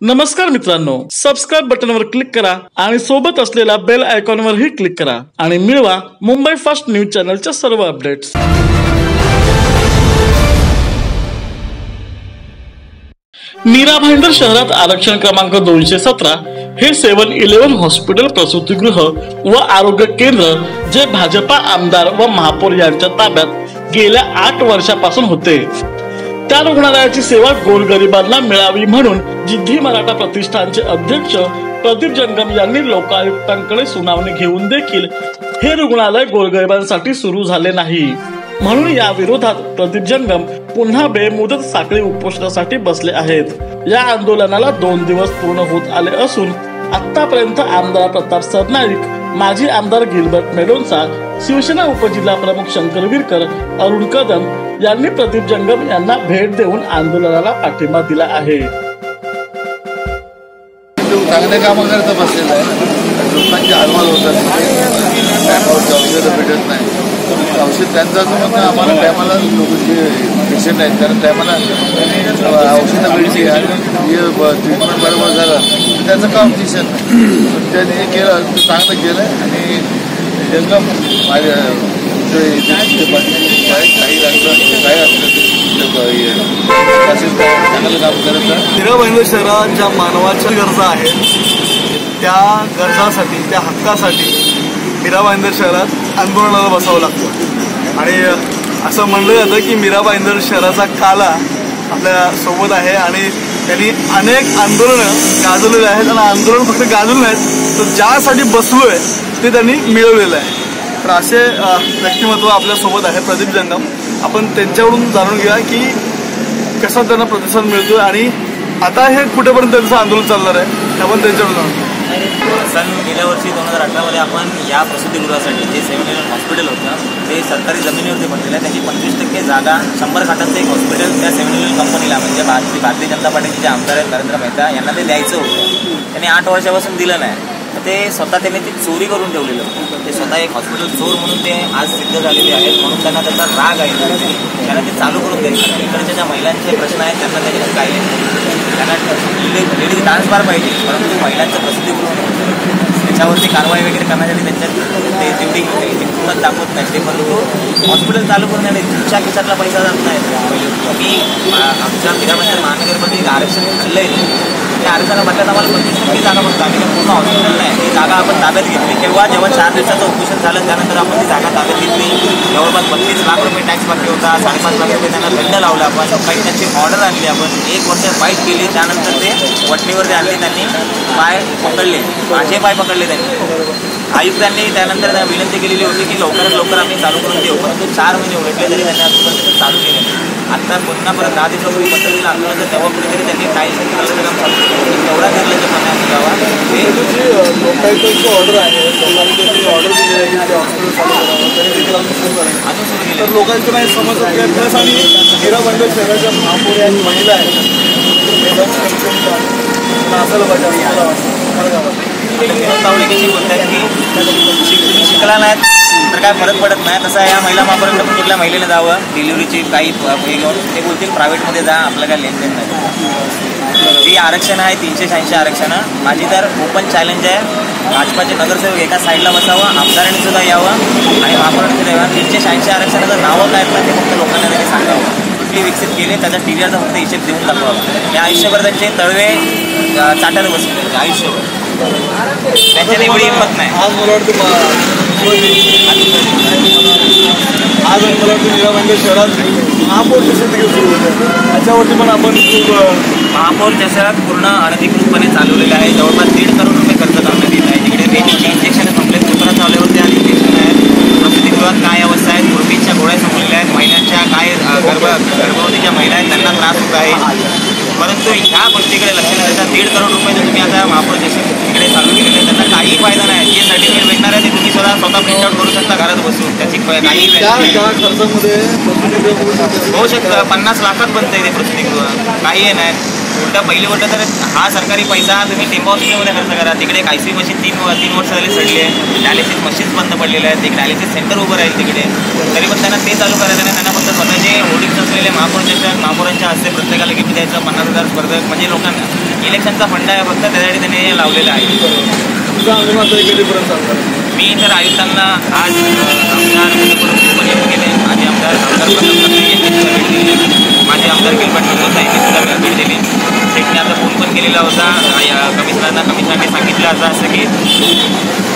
नमस्कार मित्रांनो subscribe बटनवर click करा आणि सोबत असलेल्या बेल आयकॉनवरही क्लिक करा आणि मिळवा मुंबई फास्ट न्यूज चॅनलच्या सर्व अपडेट्स मीरा भाईंदर शहरात आरक्षण क्रमांक दोनशे सतरा हे सेवन इलेव्हन हॉस्पिटल प्रसूतीगृह व आरोग्य केंद्र जे भाजपा आमदार व महापौर यांच्या ताब्यात गेल्या आठ वर्षापासून होते. त्या रुग्णालयाची सेवा गोरगरिबांना मिळावी म्हणून जिद्दी मराठा प्रतिष्ठानचे अध्यक्ष प्रदीप जंगम यांनी लोकायुक्तांकडे सुनावणी घेऊन देखील हे रुग्णालय गोरगरिबांसाठी सुरू झाले नाही. म्हणून या विरोधात प्रदीप जंगम पुन्हा बेमुदत साखळी उपोषणासाठी बसले आहेत. या आंदोलनाला दोन दिवस पूर्ण होत आले असून आतापर्यंत आमदार प्रताप सरनाईक माजी आमदार गिलबर्ट मेडोन्सा शिवसेना उपजिल्हा प्रमुख शंकर विरकर अरुण कदम यांनी प्रदीप जंगम यांना भेट देऊन आंदोलनाला पाठिंबा दिला आहे. चांगले काम कामाकरता बसलेलं आहे. लोकांचे हालवाल होतात टायमावरती औषधं भेटत नाही. औषध त्यांचं असं म्हणणं आम्हाला टायमाला लोक जे पेशंट आहेत. कारण टायमाला औषधं भेटली आणि ट्रीटमेंट बरोबर झालं. त्याचं काम दिसत त्यांनी हे केलं चांगलं केलं आणि एकदम माझ्या जे काय काही लागलं काय ते चांगलं काम करत आहे शहरात ज्या मानवाच्या गरजा आहेत. त्या गरजासाठी त्या हक्कासाठी मीराबाईंदर शहरात आंदोलनाला बसावं लागतं. आणि असं म्हणलं जातं की मीराबाईंदर शहराचा काला आपल्यासोबत आहे आणि त्यांनी अनेक आंदोलनं गाजवलेली आहेत आणि आंदोलन फक्त गाजवलं नाहीत तर ज्यासाठी बसलोय ते त्यांनी मिळवलेलं आहे. तर असे व्यक्तिमत्व आपल्यासोबत आहे प्रदीप जंगम. आपण त्यांच्याकडून जाणून घेऊया की कसा त्यांना प्रतिसाद मिळतोय आणि आता हे कुठेपर्यंत त्यांचं आंदोलन चालणार आहे ते आपण त्यांच्याकडून जाणून सन गेल्या वर्षी दोन हजार अठरामध्ये आपण या प्रसिद्धीगृहासाठी जे सेव्हन इलेव्हन हॉस्पिटल होतं ते सरकारी जमिनीवरती बनलेलं आहे त्याची पण जागा. शंभर खाटांचं एक हॉस्पिटल त्या सेव्हन इलेव्हन कंपनीला म्हणजे भारतीय भारतीय जनता पार्टीचे जे आमदार आहेत नरेंद्र मेहता यांना ते द्यायचं होतं. त्यांनी आठ वर्षापासून दिलं नाही. तर ते स्वतः त्यांनी ती चोरी करून ठेवलेलं ते स्वतः एक हॉस्पिटल चोर म्हणून ते आज सिद्ध झालेले आहेत. म्हणून त्यांना त्याचा राग आहे. त्यांना ते चालू करून द्यायचं इकडच्या ज्या महिलांचे प्रश्न आहेत त्यांना त्याच्यात काही त्यांना लेडीज डान्स बार पाहिजे. परंतु महिलांचं प्रसिद्धी करून त्याच्यावरती कारवाई वगैरे करण्यासाठी त्यांच्यात ते तेवढी किंमत दाखवत नाही. ते परंतु हॉस्पिटल चालू करून आणि तुमच्या खिशातला पैसा जात नाही. मी आमच्या मीराबाजार महानगरमध्ये एक आरक्षण आहे त्या आरक्षणा बदल्यात आम्हाला पंचवीस टक्के जागा फक्त आम्ही पूर्ण हॉस्पिटल नाही ती जागा आपण ताब्यात घेतली. तेव्हा जेव्हा चार दिवसाचं उपोषण झालं त्यानंतर आपण ती जागा ताब्यात घेतली. जवळपास बत्तीस लाख रुपये टॅक्स बाकी होता. साडेपाच लाख रुपये त्यांना दंड लावला. आपण काही त्यांची ऑर्डर आणली आपण. एक वर्ष फाईट केली. त्यानंतर ते वटणीवरती आणले त्यांनी पाय पकडले. माझे पाय पकडले त्यांनी. आयुक्तांनी त्यानंतर विनंती केलेली होती की लवकरात लवकर आम्ही चालू करून देऊ. परंतु चार महिने उलटले तरी त्यांनी आजपर्यंत चालू केले आत्ता आता पुन्हा परत दहा दिवसापूर्वी पत्र दिलं आंदोलन तर तेव्हा कुठेतरी त्यांनी काही काम चालू केलं. तेवढा निर्लज्जपणा निघावा हे जी ऑर्डर आहे लोकांनी जी ऑर्डर दिलेली आहे की ते हॉस्पिटल चालू करावं तर लोकांचं म्हणजे नाही समजत नाही. प्लस आणि हिराबंद शहराच्या महापौर आणि महिला आहेत हे पाहिजे असं मला वाटतं मला काय वाटतं? की तुम्ही शिकला नाहीत तर काय फरक पडत नाही. तसं या महिला महापर्यंत कुठल्या महिलेने जावं? डिलिव्हरीची काही हे घेऊन ते बोलतील प्रायव्हेटमध्ये जा आपलं काय लेनदेन नाही. जी आरक्षण आहे तीनशे शहाऐंशी आरक्षणं. माझी तर ओपन चॅलेंज आहे. भाजपाचे नगरसेवक एका साईडला बसावं आमदारांनी सुद्धा यावं आणि महापौरांनी सुद्धा यावं. तीनशे शहाऐंशी आरक्षणाचं नावं काय ना ते फक्त लोकांना त्यांनी सांगावं. कुठली विकसित केली त्याचा टी व्हीआरचा फक्त हिशेब देऊन दाखवावा. या आयुष्यभर त्यांचे तळवे चाटायला बसले आयुष्यभर. त्यांच्यात एवढी हिंमत नाही. आज मला वाटतं मा- आज शहरात महापौर देखील सुरू होते त्याच्यावरती पण आपण खूप महापौर शहरात पूर्ण अनधिकृतपणे चालवलेले आहे. जवळपास दीड करोड रुपये खर्च करण्यात येत आहे. तिकडे रेणीचे इंजेक्शन संपलेत चालले होते आणि इंजेक्शन आहेत. प्रसूतीगृहात काय अवस्था आहेत पूर्वीच्या गोळ्या संपलेल्या आहेत. महिलांच्या काय गर्भ गर्भवतीच्या महिला आहेत त्यांना त्रास होत आहे. परंतु ह्या गोष्टीकडे लक्ष न देता दीड करोड रुपये जर तुम्ही आता महापौर देशमुख तिकडे चालू केलेले आहेत. त्यांना काही फायदा नाही. जे सर्टिफिकेट भेटणार आहे ते तुम्ही स्वतः स्वतः प्रिंट आउट करू शकता घरात बसून. त्याची काही खर्चामध्ये होऊ शकते. पन्नास लाखात बनतं ते प्रसूतीगृह काही हे नाही. उलटा पहिली गोष्ट तर हा सरकारी पैसा तुम्ही टेंबा हॉस्पिटलमध्ये खर्च करा. तिकडे आय सी मशीन तीन तीन वर्ष झाली सडली आहे. डायलिसिस मशीन्स बंद पडलेले आहेत. एक डायलिसिस सेंटर उभं राहील तिकडे. तरी पण त्यांना ते चालू करायचं नाही. त्यांना फक्त स्वतःचे होर्डिंग्स असलेले महापौरांच्या महापौरांच्या हस्ते प्रत्येकाला गिफ्ट द्यायचं? पन्नास हजार स्पर्धक. म्हणजे लोकांना इलेक्शनचा फंड आहे फक्त. त्यासाठी त्यांनी हे लावलेलं आहे. मी तर आयुक्तांना आज आमदार येऊन गेले माझे आमदार आमदार प्रताप सरनाईक यांनी सुद्धा भेट दिली माझे आमदार मुंबई यांनी सुद्धा भेट दिली. शेटने आता फोन पण केलेला होता. या कमिशनरना कमिशनरने सांगितलं होतं असं की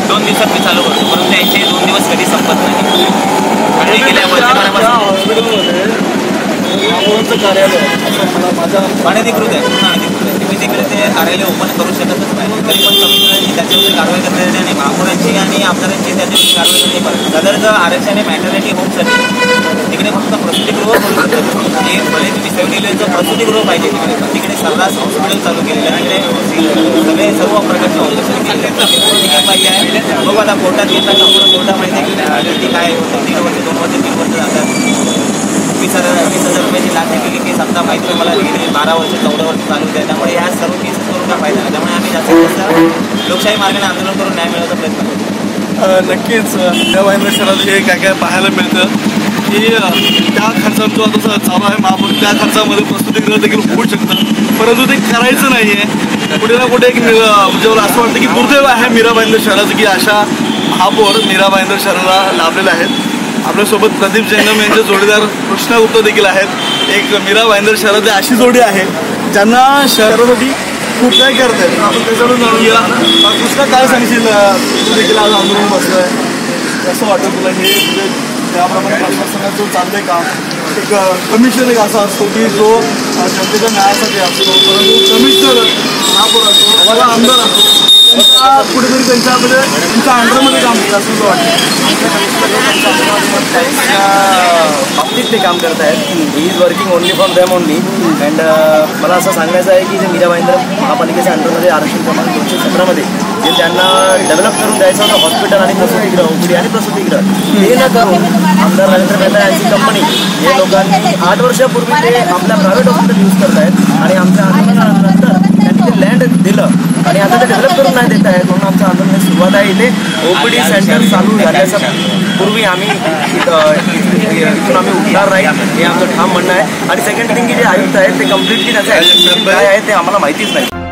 दोन दिवसात मी चालू करतो. परंतु त्यांचे दोन दिवस कधी संपत नाही. आणि गेल्या वर्षभरापासून कार्यालय. असं माझ्या अनधिकृत आहे. पूर्ण अनधिकृत आहे. तुम्ही तिकडे ते कार्यालय ओपन करू शकतच नाही. तरी पण कमिशनरची त्याच्यावरती कारवाई करण्यासाठी आणि महापौरांची आणि आमदारांची त्याच्यावरती कारवाई करणे पाहिजे सदर जर आरक्षण आहे मॅटर्निटी होमसाठी तिकडे फक्त प्रसूतीगृह करू शकतो हे भले तुम्ही सेव्हन प्रसूतीगृह पाहिजे तिकडे तिकडे सर्रास हॉस्पिटल चालू केलेलं आहे. तिकडे सगळे सर्व प्रकारचे ऑपरेशन केलेले पाहिजे आहे? बघू आता कोर्टात घेतला का कोर्टात माहिती आहे की काय होतं दीड वर्ष दोन वर्ष तीन वर्ष जातात. वीस हजार वीस हजार रुपयाची लाच केली केस समजा माहिती आहे मला गेली बारा वर्ष चौदा वर्ष चालू आहे त्यामुळे या सर्व केसेस करून काय फायदा त्यामुळे आम्ही जास्तीत जास्त लोकशाही मार्गाने आंदोलन करून न्याय मिळवण्याचा प्रयत्न करतो. नक्कीच. त्या वाहिन्या शहरात हे काय काय पाहायला मिळतं की त्या खर्चात जो आता चालू आहे महापौर त्या खर्चामध्ये प्रस्तुतीकरण देखील होऊ शकतं. परंतु ते करायचं नाही आहे कुठे ना कुठे एक म्हणजे मला असं वाटतं की दुर्दैव आहे मीरा भाईंदर शहराचं की अशा महापौर मीरा भाईंदर शहराला लाभलेल्या आहेत. आपल्यासोबत प्रदीप जंगम यांचे जोडीदार कृष्णा गुप्ता देखील आहेत. एक मीरा भाईंदर शहरात अशी जोडी आहे ज्यांना शहरासाठी खूप काय करत आहेत आपण त्याच्याकडून जाणून घेऊया कृष्णा काय सांगशील तू देखील आज आंदोलन आहे कसं वाटतं तुला हे म्हणजे त्याप्रमाणे प्रशासनाचं चाललंय का? एक कमिशनर एक असा असतो की जो जनतेच्या न्यायासाठी असतो परंतु कमिशनर महापौर असतो? आम्हाला आमदार असतो. कुठेतरी त्यांच्या म्हणजे त्यांच्या अंडरमध्ये काम करतात असं वाटतं बाबतीत ते काम करत आहेत he is working only from dam only and मला असं सांगायचं आहे की जे मीरा भाईंदर महापालिकेच्या अंडरमध्ये आरक्षण क्रमांक दोनशे सतरामध्ये जे त्यांना डेव्हलप करून द्यायचं होतं हॉस्पिटल आणि प्रसूतीगृह ओपीडी आणि प्रसूतीगृह हे न करून आमदार रवींद्र मेहता यांची कंपनी हे लोकांनी आठ वर्षापूर्वी ते आपल्या प्रायव्हेट हॉस्पिटल यूज करत आहेत आणि आमच्या आंदोलनानंतर लँड दिलं. आणि आता ते डेव्हलप करून नाही देत आहेत. म्हणून आमच्या आंदोलनाची सुरुवात आहे इथे. ओपीडी सेंटर चालू झाल्याच्या पूर्वी आम्ही इथं- इथून आम्ही उठणार नाही हे आमचं ठाम म्हणणं आहे. आणि सेकंड थिंग की जे आयुक्त आहेत ते कम्प्लिटली त्याचं काय आहे ते आम्हाला माहितीच नाही.